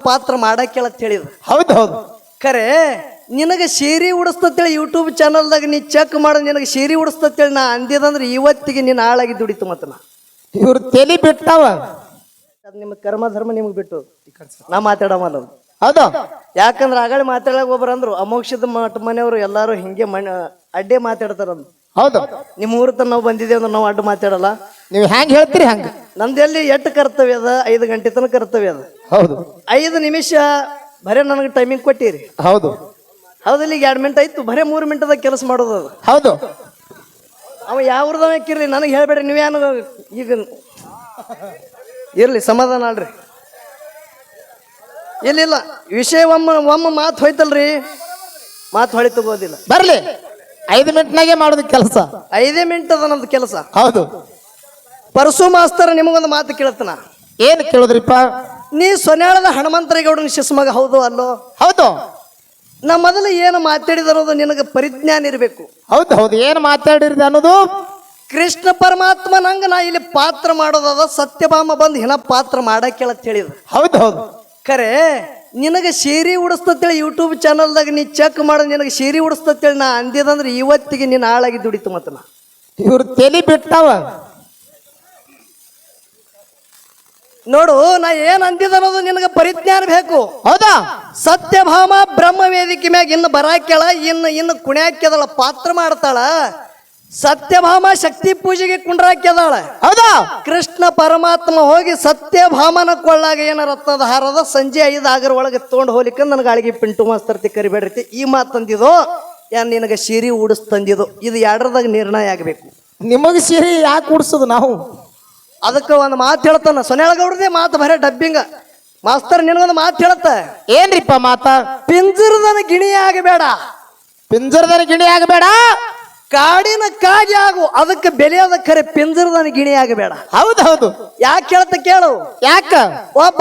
ಪಾತ್ರ ಮಾಡಕ್ಕೆ ಹೇಳಿದ್ರು. ಹೌದು ಹೌದು. ಖರೆ ನಿನಗೆ ಸೀರೆ ಉಡಿಸ್ತೇಳಿ ಯೂಟ್ಯೂಬ್ ಚಾನಲ್ದಾಗ ನೀ ಚೆಕ್ ಮಾಡ ನಿನಗೆ ಸೀರೆ ಉಡಿಸ್ತೇಳಿ ನಾ ಅಂದಿದಂದ್ರೆ ಇವತ್ತಿಗೆ ನೀನು ಹಾಳಾಗಿ ದುಡಿತು ಮತ್ತ ನಾ. ಇವ್ರು ತಲೆ ಬಿಟ್ಟಾವ. ಅದು ನಿಮ್ಮ ಕರ್ಮ ಧರ್ಮ ನಿಮಗೆ ಬಿಟ್ಟು ನಾ ಮಾತಾಡಮಲ್ಲ ಹೌದ ಹೌದು. ಯಾಕಂದ್ರೆ ಆಗಳ ಮಾತಾಡಕ್ ಒಬ್ರು ಅಂದ್ರು ಅಮೋಕ್ಷದ ಮಠ ಮನೆಯವರು ಎಲ್ಲಾರು ಹಿಂಗೆ ಮನೆ ಅಡ್ಡೆ ಮಾತಾಡ್ತಾರಂದ್ರು ಹೌದು. ನಿಮ್ಮ ಊರ ತನ ನಾವು ಬಂದಿದ್ದೇವೆ ಅಂದ್ರೆ ನಾವು ಅಡ್ಡ ಮಾತಾಡಲ್ಲ. ನೀವು ಹೆಂಗ್ ಹೇಳ್ತೀರಿ ಹಂಗ? ನಂದೆಲ್ಲಿ ಎಟ್ಟು ಕರ್ತವ್ಯ ಅದ? ಐದು ಗಂಟೆ ತನಕ ಕರ್ತವ್ಯ ಅದ. ಹೌದು. ಐದು ನಿಮಿಷ ಬರೇ ನನಗೆ ಟೈಮಿಂಗ್ ಕೊಟ್ಟಿರಿ. ಹೌದು. ಹೌದು ಈಗ ಎರಡು ಮಿನಿಟ್ ಆಯ್ತು. ಬರೇ ಮೂರು ಮಿನಿಟ್ದಾಗ ಕೆಲಸ ಮಾಡೋದು ಅದು. ಹೌದು. ಅವ ಯಾವ ಹಾಕಿರ್ಲಿ ಕಿರ್ಲಿ ನನಗೆ ಹೇಳ್ಬೇಡ್ರಿ ನೀವೇನು ಈಗ ಇರ್ಲಿ ಸಮಾಧಾನ ಅಲ್ರಿ ಇಲ್ಲ ಇಲ್ಲ. ವಿಷಯ ಒಮ್ಮ ಒಮ್ಮ ಮಾತು ಹೋಯ್ತಲ್ರಿ. ಮಾತು ಹೊಳಿ ತಗೋದಿಲ್ಲ. ಬರಲಿ. ಐದು ಮಿನಿಟ್ನಾಗೆ ಮಾಡೋದು ಕೆಲಸ. ಐದೇ ಮಿನಿಟ್ ಅದ ನಮ್ದು ಕೆಲಸ. ಹೌದು. ಪರಸು ಮಾಸ್ತರ ನಿಮಗೊಂದು ಮಾತು ಕೇಳ್ತಾನ. ಏನು ಕೇಳಿದ್ರಿಪ್ಪ? ನೀ ಸೊನ್ಯಾಳದ ಹನುಮಂತರೇಗೌಡನ ಶಿಸ್ಮಗ ಹೌದು ಅಲ್ಲೋ ಹೌದು. ನಾ ಮೊದಲು ಏನು ಮಾತಾಡಿದ ಅನ್ನೋದು ನಿನಗೆ ಪರಿಜ್ಞಾನ ಇರಬೇಕು. ಹೌದು ಹೌದು. ಏನು ಮಾತಾಡಿರ್ದೆ ಅನ್ನೋದು? ಕೃಷ್ಣ ಪರಮಾತ್ಮ ನಂಗೆ ನಾ ಇಲ್ಲಿ ಪಾತ್ರ ಮಾಡೋದದ ಸತ್ಯಭಾಮ ಬಂದು ಹಿನ ಪಾತ್ರ ಮಾಡಕ್ಕೆಲ್ಲ ತಿಳಿದ ಹೌದು ಹೌದು. ಖರೆ ನಿನಗೆ ಸೀರೆ ಉಡಿಸ್ತೇಳಿ ಯೂಟ್ಯೂಬ್ ಚಾನಲ್ದಾಗ ನೀ ಚೆಕ್ ಮಾಡ ನಿನಗೆ ಸೀರೆ ಉಡಿಸ್ತೇಳಿ ನಾ ಅಂದಿದಂದ್ರೆ ಇವತ್ತಿಗೆ ನೀನು ಹಾಳಾಗಿ ದುಡಿತು ಮತ್ತ ನಾ. ಇವ್ರು ತಲೆ ಬಿಟ್ಟಾವ. ನೋಡು ನಾ ಏನ್ ಅಂದಿದ ಅನ್ನೋದು ನಿನಗೆ ಪರಿಜ್ಞಾನ ಬೇಕು. ಹೌದಾ? ಸತ್ಯಭಾಮ ಬ್ರಹ್ಮ ವೇದಿಕೆ ಮ್ಯಾಗ ಇನ್ನು ಬರಾಕ್ಯಾಳ ಇನ್ನು ಇನ್ನು ಕುಣ್ಯಾಕ್ಯದಳ ಪಾತ್ರ ಮಾಡ್ತಾಳ. ಸತ್ಯಭಾಮ ಶಕ್ತಿ ಪೂಜೆಗೆ ಕುಂಡ್ರಾಕ್ಯದಾಳ. ಹೌದಾ? ಕೃಷ್ಣ ಪರಮಾತ್ಮ ಹೋಗಿ ಸತ್ಯಭಾಮನ ಕೊಳ್ಳಾಗ ಏನ ರತ್ನದ ಹಾರದ ಸಂಜೆ ಐದು ಆಗರ ಒಳಗೆ ತೊಗೊಂಡು ಹೋಲಿಕ್ಕೆ ನನಗೆ ಅಳಿಗೆ ಪಿಂಟು ಮಾಸ್ತರ್ತಿ ಕರಿಬೇಡ್ರಿ. ಈ ಮಾತು ತಂದಿದ್ದು ಯಾ ನಿನಗೆ ಸೀರೆ ಉಡಿಸ್ ತಂದಿದೋ ಇದು ಎರಡರದಾಗ ನಿರ್ಣಯ ಆಗಬೇಕು. ನಿಮಗೆ ಸಿರಿ ಯಾಕೆ ಉಡ್ಸೋದು ನಾವು? ಅದಕ್ಕೆ ಒಂದು ಮಾತು ಹೇಳ್ತಾನ. ಸೊನ್ಯಾಳಗೌಡ್ರದೇ ಮಾತು ಬರೇ ಡಬ್ಬಿಂಗ. ಮಾಸ್ತರ್ ನಿನಗೊಂದು ಮಾತು ಹೇಳತ್ತ ಏನ್ರಿಪ್ಪ ಮಾತಾ? ಪಿಂಜರದನ ಗಿಣಿ ಆಗಬೇಡ. ಪಿಂಜರದನ ಗಿಣಿ ಆಗಬೇಡ? ಕಾಡಿನ ಕಾಗಿ ಆಗು ಅದಕ್ಕೆ ಬೆಲೆಯೋದ ಖರೆ ಪಿಂಜರದನ ಗಿಣಿ ಆಗಬೇಡ. ಹೌದು ಹೌದು. ಯಾಕೆ ಕೇಳ್ತ ಕೇಳು. ಯಾಕ? ಒಬ್ಬ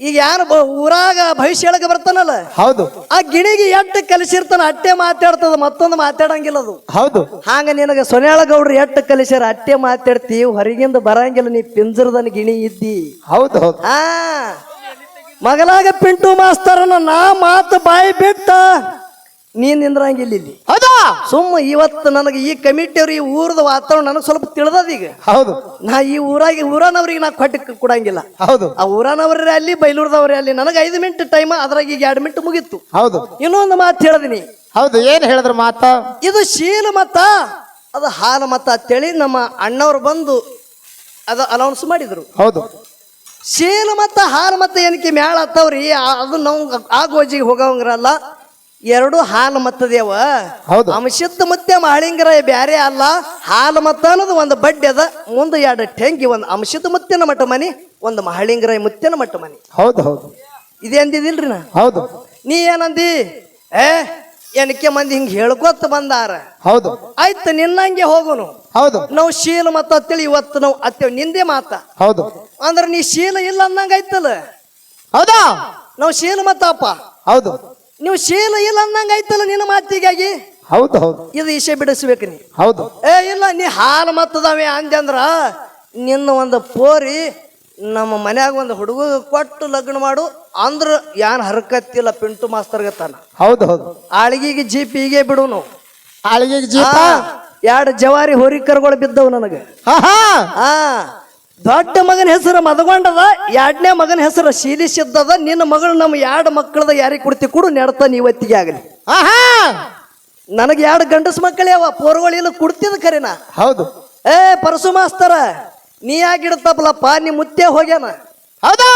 ಈಗ ಯಾರು ಬ- ಊರಾಗ ಭವಿಷ್ಯ ಹೇಳಕ್ಕೆ ಬರ್ತಾನಲ್ಲ? ಹೌದು. ಆ ಗಿಣಿಗೆ ಎಟ್ಟು ಕಲಿಸಿರ್ತಾನ ಅಟ್ಟೆ ಮಾತಾಡ್ತದ ಮತ್ತೊಂದು ಮಾತಾಡಂಗಿಲ್ಲ ಅದು. ಹೌದು. ಹಾಂಗ ನಿನಗೆ ಸೊನ್ಯಾಳ ಗೌಡ್ರು ಎಟ್ಟು ಕಲಿಸ್ಯಾರ ಅಟ್ಟೆ ಮಾತಾಡ್ತಿ ಹೊರಗಿಂದ ಬರಂಗಿಲ್ಲ ನೀ ಪಿಂಜರದನ್ ಗಿಣಿ ಇದ್ದಿ. ಹೌದು ಹೌದು. ಆ ಮಗಲಾಗ ಪಿಂಟು ಮಾಸ್ತರನ ನಾ ಮಾತು ಬಾಯಿ ಬಿಟ್ಟ. ನೀನ್ ನಿಂದ್ರಂಗಿಲ್ಲ ಇಲ್ಲಿ ಹೌದಾ? ಸುಮ್ಮ ಇವತ್ತು ನನಗೆ ಈ ಕಮಿಟಿಯವ್ರು ಈ ಊರದ ವಾತಾವರಣ ನನಗೆ ಸ್ವಲ್ಪ ತಿಳಿದದ ಈಗ. ಹೌದು. ನಾ ಈ ಊರಾಗಿ ಊರನವ್ರಿಗೆ ನಾ ಕೊಟ್ಟು ಕೊಡಂಗಿಲ್ಲ. ಹೌದು. ಆ ಊರನವ್ರೇ ಅಲ್ಲಿ ಬೈಲೂರದವ್ರೆ ಅಲ್ಲಿ ನನಗೆ ಐದು ಮಿನಿಟ್ ಟೈಮ್ ಅದ್ರಾಗ ಈಗ ಎರಡು ಮಿನಿಟ್ ಮುಗೀತು. ಹೌದು. ಇನ್ನೊಂದು ಮಾತು ಹೇಳದಿನಿ. ಹೌದು ಏನ್ ಹೇಳಿದ್ರ ಮಾತ? ಇದು ಶೀಲ ಮತ ಅದು ಹಾಲ ಮತ ಅಂತೇಳಿ ನಮ್ಮ ಅಣ್ಣವ್ರು ಬಂದು ಅದು ಅನೌನ್ಸ್ ಮಾಡಿದ್ರು. ಹೌದು. ಶೀಲ ಮತ ಹಾಲ ಮತ ಏನಕ್ಕೆ ಮ್ಯಾಳ ಹತ್ತವ್ರಿ? ಅದು ನಾವು ಆ ಗೋಜಿಗೆ ಹೋಗಂಗ್ರಲ್ಲ. ಎರಡು ಹಾಲು ಮತ್ತದೇವ? ಹೌದು. ಅಂಶದ ಮತ್ತೆ ಮಾಳಿಂಗರ ಬ್ಯಾರೆ ಅಲ್ಲ. ಹಾಲು ಮತ್ತ ಅನ್ನೋದು ಒಂದು ಬಡ್ಡಿ ಅದ. ಮುಂದೆ ಎರಡು ಟೆಂಗಿ ಒಂದು ಅಂಶದ ಮುತ್ತಿನ ಮಟ್ಟ ಮನಿ ಒಂದು ಮಹಳಿಂಗರ ಮುತ್ತಿನ ಮಟ್ಟ ಮನಿ. ಹೌದು ಹೌದು. ಇದೇ ಅಂದಿದಿಲ್ರಿ ನಾ? ಹೌದು. ನೀ ಏನಂದಿ? ಏ ಎನಕ್ಕೆ ಮಂದಿ ಹಿಂಗ್ ಹೇಳ್ಕೊತ ಬಂದಾರ. ಹೌದು. ಆಯ್ತು ನಿನ್ನಂಗೆ ಹೋಗುನು. ಹೌದು. ನಾವು ಶೀಲ ಮತ್ತ ಅತ್ತೇಳಿ ಇವತ್ತು ನಾವು ಅತ್ತೇವ್ ನಿಂದೆ ಮಾತ. ಹೌದು. ಅಂದ್ರೆ ನೀ ಶೀಲ ಇಲ್ಲ ಅಂದಂಗ ಐತಲ್ಲ ಹೌದಾ? ನಾವು ಶೀಲ ಮತ್ತಪ್ಪ. ಹೌದು. ನೀವು ಶೀಲ ಇಲ್ಲ ಅಂದಂಗೈತಲ್ಲ ಐತಲ್ಲ ನಿನ್ನ ಮಾತಿಗಾಗಿ? ಹೌದು ಹೌದು. ಇದು ಈಶೆ ಬಿಡಿಸ್ಬೇಕು ನೀ. ಹೌದು. ಏ ಇಲ್ಲ ನೀ ಹಾಲು ಮತ್ತದವೆ ಅಂದ್ರ ನಿನ್ನ ಒಂದು ಪೋರಿ ನಮ್ಮ ಮನ್ಯಾಗ ಒಂದು ಹುಡುಗ ಕೊಟ್ಟು ಲಗ್ನ ಮಾಡು ಅಂದ್ರ ಯಾನ್ ಹರಕತ್ತಿಲ್ಲ ಪಿಂಟು ಮಾಸ್ತರ್ ಗತಾನ ಹೌದು ಹೌದು. ಆಳ್ಗಿಗೆ ಜೀಪಿಗೆ ಬಿಡು ನಾವು. ಆಳಿಗೆ ಜೀಪ ಎರಡು ಜವಾರಿ ಹೋರಿಕರ್ಗಳು ಬಿದ್ದವು ನನಗೆ. ಹಾ ದೊಡ್ಡ ಮಗನ ಹೆಸರು ಮದಗೊಂಡದ ಎರಡನೇ ಮಗನ ಹೆಸರು ಶೀಲಿಸಿದ್ದದ ನಿನ್ನ ಮಗಳು ನಮ್ಮ ಎರಡು ಮಕ್ಕಳದ ಯಾರಿಗೆ ಕೊಡ್ತಿ ಕೊಡು ನೆಡ್ತಾನೆ ಇವತ್ತಿಗೆ ಆಗಲಿ. ಹಾ ಹಾ ನನಗೆ ಎರಡು ಗಂಡಸ ಮಕ್ಕಳೇ ಅವ ಪೋರ್ಗಳಿಲ್ಲ ಕೊಡ್ತಿದ ಕರೆನ ಹೌದು. ಏ ಪರಸು ಮಾಸ್ತರ ನೀ ಆಗಿಡ್ತಪ್ಪಲಪ್ಪ ನೀ ಮುತ್ತೆ ಹೋಗ್ಯಾನ. ಹೌದಾ?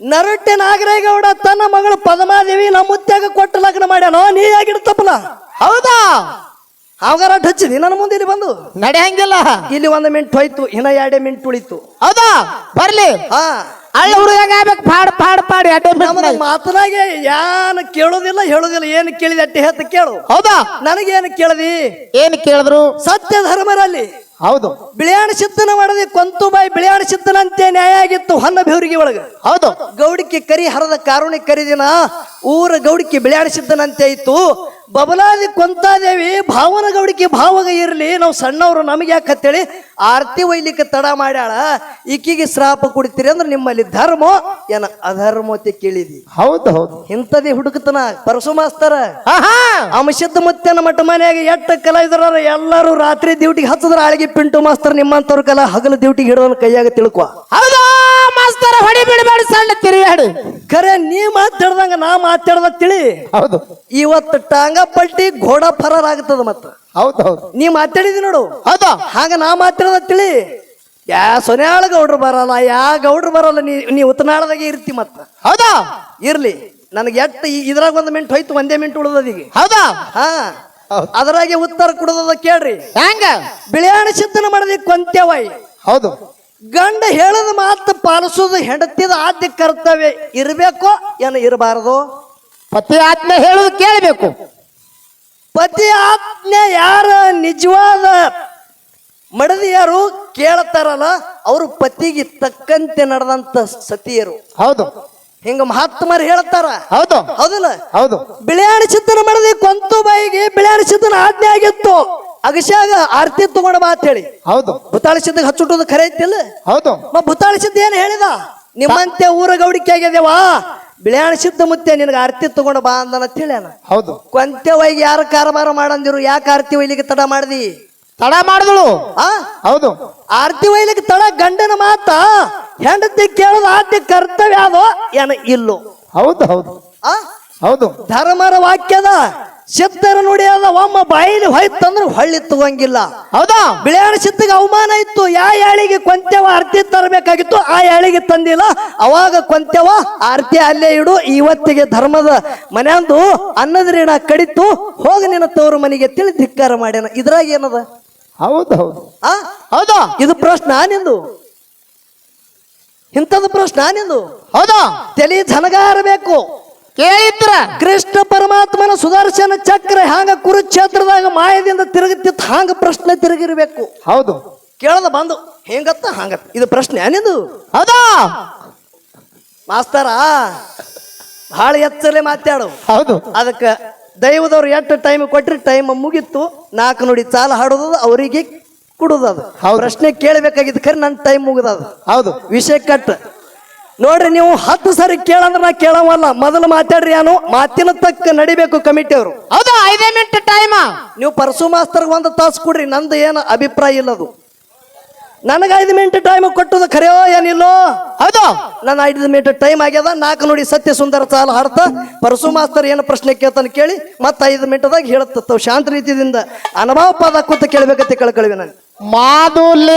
ನರಟ್ಟೆ ನಾಗರೇಗೌಡ ತನ್ನ ಮಗಳು ಪದ್ಮಾದೇವಿ ನಮ್ಮ ಮುತ್ಯಾಗ ಕೊಟ್ಟು ಲಗ್ನ ಮಾಡ್ಯಾನೋ ನೀ ಆಗಿಡ್ತಪ್ಪಲ. ಹೌದಾ? ಅವಾಗಾರ ಹಚ್ಚಿದಿ ನನ್ನ ಮುಂದೆ ಇಲ್ಲಿ ಬಂದು. ನಡೆಯಂಗಿಲ್ಲ ಇಲ್ಲಿ ಒಂದು ಮಿಂಟ್ ಹೋಯ್ತು ಇನ್ನ ಎರಡೇ ಮಿಂಟ್ ಉಳಿತು. ಹೌದಾ? ಬರ್ಲಿ. ಹಾ. ಹಳ್ಳ ಹುಡುಗ ಆಗ್ಬೇಕು? ಪಾಡ್ ಪಾಡ್ ಪಾಡಿ ಅಡ್ಡೆ ಮಾತನಾಗೆ ಯಾನ್ ಕೇಳೋದಿಲ್ಲ ಹೇಳೋದಿಲ್ಲ ಏನು ಕೇಳಿದೆ ಅಟ್ಟೆ ಹೇಳ್ತ ಕೇಳು. ಹೌದಾ? ನನಗೇನು ಕೇಳದಿ? ಏನು ಕೇಳಿದ್ರು? ಸತ್ಯ ಧರ್ಮರಲ್ಲಿ ಹೌದು. ಬಿಳಿಯಾಣ ಸಿದ್ದನ ಮಾಡದಿ ಕೊಂತುಬಾಯಿ ಬಿಳಿಯಾಣ ಸಿದ್ದನಂತೆ ನ್ಯಾಯ ಆಗಿತ್ತು ಹೊನ್ನ ಬೆವರಿಗೆ ಒಳಗ. ಹೌದು. ಗೌಡಿಕೆ ಕರಿ ಹರದ ಕಾರುಣಿ ಕರಿದಿನ ಊರ ಗೌಡಿಕೆ ಬಿಳಿಯಾಣ ಸಿದ್ದನಂತೆ ಇತ್ತು ಬಬಲಾದಿ ಕೊಂತಾದೇವಿ ಭಾವನ ಗೌಡಿಕೆ ಭಾವಗ ಇರಲಿ ನಾವು ಸಣ್ಣವರು ನಮಗೆ ಯಾಕೆ ಅಂತೇಳಿ ಆರತಿ ಒಯ್ಲಿಕ್ಕೆ ತಡ ಮಾಡ್ಯಾಳ. ಈಕಿಗೆ ಶ್ರಾಪ ಕುಡಿತೀರಿ ಅಂದ್ರೆ ನಿಮ್ಮಲ್ಲಿ ಧರ್ಮ ಏನ ಅಧರ್ಮತೆ ಕೇಳಿದಿ. ಹೌದು ಹೌದು. ಇಂಥದೇ ಹುಡುಕತನ ಪರಸು ಮಾಸ್ತರ ಅಂಶದ ಮತ್ತೇನ ಮಠ ಮನೆಯಾಗ ಎಟ್ಟ ಕಲಾವಿದರ ಇದ್ರ ಎಲ್ಲರೂ ರಾತ್ರಿ ಡ್ಯೂಟಿಗೆ ಹತ್ತದ್ರ ಆಳಿಗೆ ಪಿಂಟು ಮಾಸ್ತರ್ ನಿಮ್ಮಂತವ್ರ ಕಲಾ ಹಗಲು ಡ್ಯೂಟಿಗೆ ಹಿಡೋನ ಕೈಯಾಗ ತಿಳ್ಕೊ. ಹೌದಾ ಮಾಸ್ತರ ಹೊಡಿ ಬಿಡಬೇಡ ಸಣ್ಣ ತಿರುಗಾಡು. ಖರೆ ನೀ ಮಾತಾಡ್ದಂಗ ನಾ ಮಾತಾಡ್ದ ತಿಳಿ. ಹೌದು. ಇವತ್ತು ಟಾಂಗ ಪಟ್ಟಿ ಘೋಡ ಫರಾರ್ ಆಗ್ತದ ಮತ್ತ. ಹೌದು ಹೌದು. ನೀ ಮಾತಾಡಿದಿ ನೋಡು. ಹೌದು? ಹಾಗ ನಾ ಮಾತಾಡ್ದ ತಿಳಿ. ಯಾ ಸೊನ್ಯಾಳ ಗೌಡ್ರು ಬರಲ್ಲ ಯಾ ಗೌಡ್ರು ಬರಲ್ಲ ನೀ ನೀ ಉತ್ತನಾಳದಾಗೆ ಇರ್ತಿ ಮತ್ತ. ಹೌದಾ? ಇರ್ಲಿ. ನನಗೆ ಎಟ್ಟು ಇದ್ರಾಗ ಒಂದು ಮಿಂಟ್ ಹೋಯ್ತು ಒಂದೇ ಮಿಂಟ್ ಉಳಿದದೀಗ ಹೌದಾ? ಹಾ. ಅದರಾಗೆ ಉತ್ತರ ಕೊಡೋದ ಕೇಳ್ರಿ. ಹೆಂಗ? ಬಿಳಿಯಾಣ ಸಿದ್ದನ ಮಾಡದಿ ಕೊಂತ್ಯವಾಯಿ ಹೌದು. ಗಂಡ ಹೇಳದ ಮಾತು ಪಾಲಿಸೋದು ಹೆಂಡತಿದ ಆದ್ಯ ಕರ್ತವ್ಯ ಇರಬೇಕು ಏನು ಇರಬಾರದು? ಪತಿ ಆತ್ಮೆ ಹೇಳುದು ಕೇಳಬೇಕು. ಪತಿ ಆತ್ಮೆ ಯಾರ ನಿಜವಾದ ಮಡದಿಯರು ಕೇಳ್ತಾರಲ್ಲ ಅವರು ಪತಿಗೆ ತಕ್ಕಂತೆ ನಡೆದಂತ ಸತಿಯರು. ಹೌದು. ಹಿಂಗ ಮಹಾತ್ಮರು ಹೇಳ್ತಾರ. ಹೌದು. ಹೌದಲ್ಲ? ಹೌದು. ಬಿಳಿಯಾಣಿ ಚಿತ್ರ ಮಡದಿ ಕೊಂತು ಬಾಯಿಗೆ ಬಿಳಿಯಾಣಿ ಚಿತ್ರ ಆಜ್ಞೆ ಆಗಿತ್ತು. ಅಗಸ್ಯಾಗ ಆರ್ತಿ ತಗೊಂಡ ಬಾ ಅಂತ ಹೇಳಿ ಹೌದು. ಭೂತಾಳ ಸಿದ್ಧಗೆ ಹಚ್ಚುಟ್ಟೋದು ಖರೆ ಐತಿಲ್ಲ? ಹೌದು. ಮ ಭೂತಾಳ ಸಿದ್ಧ ಏನ್ ಹೇಳಿದ? ನಿಮ್ಮಂತೆ ಊರ ಗೌಡಿಕೆ ಆಗ್ಯದೇವಾ ಬಿಳಿಯಾಣ ಸಿದ್ಧ ಮುತ್ತೆ ನಿನಗೆ ಆರ್ತಿ ತಗೊಂಡ ಬಾ ಅಂದನ ಹೇಳ್ಯಾನ. ಹೌದು. ಕೊಂತೆ ಒಯ್ಗೆ ಯಾರ ಕಾರಬಾರ ಮಾಡಂದಿರು ಯಾಕೆ ಆರ್ತಿ ಒಯ್ಲಿಕ್ಕೆ ತಡ ಮಾಡ್ದಿ? ತಡ ಮಾಡಿದಳು. ಆ? ಹೌದು. ಆರ್ತಿ ಒಯ್ಲಿಕ್ಕೆ ತಡ ಗಂಡನ ಮಾತ ಹೆಂಡತಿ ಕೇಳೋದು ಆದ್ಯ ಕರ್ತವ್ಯ ಅದೋ ಏನ ಇಲ್ಲೋ. ಹೌದು ಹೌದು. ಆ? ಹೌದು. ಧರ್ಮರ ವಾಕ್ಯದ ಸಿದ್ಧರ ನುಡಿಯದ ಒಮ್ಮ ಬಾಯಿಲಿ ಹೋಯ್ತಂದ್ರೆ ಹೊಳ್ಳಿ ತಗೊಂಗಿಲ್ಲ ಹೌದಾ? ಬಿಳಿಯಾಣ ಸಿದ್ಧಿಗೆ ಅವಮಾನ ಇತ್ತು. ಯಾ ಯಾಳಿಗೆ ಕೊಂತ್ಯವ ಆರ್ತಿ ತರಬೇಕಾಗಿತ್ತು? ಆ ಯಾಳಿಗೆ ತಂದಿಲ್ಲ. ಅವಾಗ ಕೊಂತ್ಯವ ಆರ್ತಿ ಅಲ್ಲೇ ಇಡು. ಇವತ್ತಿಗೆ ಧರ್ಮದ ಮನೆಯಂದು ಅನ್ನದ್ರೀಣ ಋಣ ಕಡಿತು. ಹೋಗಿ ನಿನ್ನ ತವರು ಮನೆಗೆ ತಿಳಿ ಧಿಕ್ಕಾರ ಮಾಡ್ಯಾನ. ಇದ್ರಾಗ ಏನದ? ಹೌದು ಹೌದು. ಆ? ಹೌದಾ? ಇದು ಪ್ರಶ್ನೆ ನಿಂದು. ಇಂಥದ್ದು ಪ್ರಶ್ನೆ ನಿಂದು. ಹೌದಾ? ತಲೆ ಝನಗಾರ ಬೇಕು. ಕೇಳಿದ್ರ? ಕೃಷ್ಣ ಪರಮಾತ್ಮನ ಸುದರ್ಶನ ಚಕ್ರ ಹ್ಯಾಂಗ ಕುರುಕ್ಷೇತ್ರದಾಗ ಮಾಯದಿಂದ ತಿರುಗುತ್ತಿತ್ತು ಹಾಂಗ ಪ್ರಶ್ನೆ ತಿರುಗಿರ್ಬೇಕು? ಹೌದು. ಕೇಳದ ಬಂದು ಹೆಂಗತ್ತ ಹಂಗತ್ತ ಇದು ಪ್ರಶ್ನೆ ಏನಿದು? ಹೌದಾ? ಮಾಸ್ತರ ಭಾಳ ಎಚ್ಚರಲೆ ಮಾತಾಡು. ಹೌದು. ಅದಕ್ಕೆ ದೈವದವ್ರು ಎಷ್ಟು ಟೈಮ್ ಕೊಟ್ರಿ ಟೈಮ್ ಮುಗಿತ್ತು ನಾಲ್ಕು ನುಡಿ ಚಾಲ ಹಾಡೋದು ಅವರಿಗೆ ಕೊಡುದದು. ಅದು ಪ್ರಶ್ನೆ ಕೇಳಬೇಕಾಗಿದ್ದು ಖರೆ ನನ್ನ ಟೈಮ್ ಮುಗಿದದು. ಹೌದು. ವಿಷಯ ಕಟ್. ನೋಡ್ರಿ ನೀವು ಹತ್ತು ಸರಿ ಕೇಳಂದ್ರೆ ನಾ ಕೇಳವಲ್ಲ. ಮೊದಲು ಮಾತಾಡ್ರಿ ಏನು ಮಾತಿನ ತಕ್ಕ ನಡಿಬೇಕು ಕಮಿಟಿ ಅವರು. ಹೌದು ಐದೇ ಮಿನಿಟ್ ಟೈಮ್ ನೀವು ಪರಸು ಮಾಸ್ತರ್ಗೆ ಒಂದು ತಾಸು ಕೊಡ್ರಿ. ನಂದು ಏನು ಅಭಿಪ್ರಾಯ ಇಲ್ಲದು ನನಗೆ ಐದು ಮಿನಿಟ್ ಟೈಮ್ ಕೊಟ್ಟದು ಖರೆಯೋ ಏನಿಲ್ಲೋ. ಹೌದು. ನನ್ನ ಐದು ಮಿನಿಟ್ ಟೈಮ್ ಆಗ್ಯದ. ನಾಲ್ಕು ನೋಡಿ ಸತ್ಯ ಸುಂದರ ಸಾಲ ಹಾಡ್ತಾ ಪರಸು ಮಾಸ್ತರ್ ಏನು ಪ್ರಶ್ನೆ ಕೇಳ್ತಾನೆ ಕೇಳಿ ಮತ್ತೆ ಐದು ಮಿನಿಟ್ದಾಗ ಹೇಳುತ್ತ ಶಾಂತ ರೀತಿಯಿಂದ ಅನುಭವ ಪದ ಕೂತ ಕೇಳಬೇಕಂತ ಕೇಳ್ಕೊಳ್ವಿ ನಾನು. ಮಾಧುಲಿ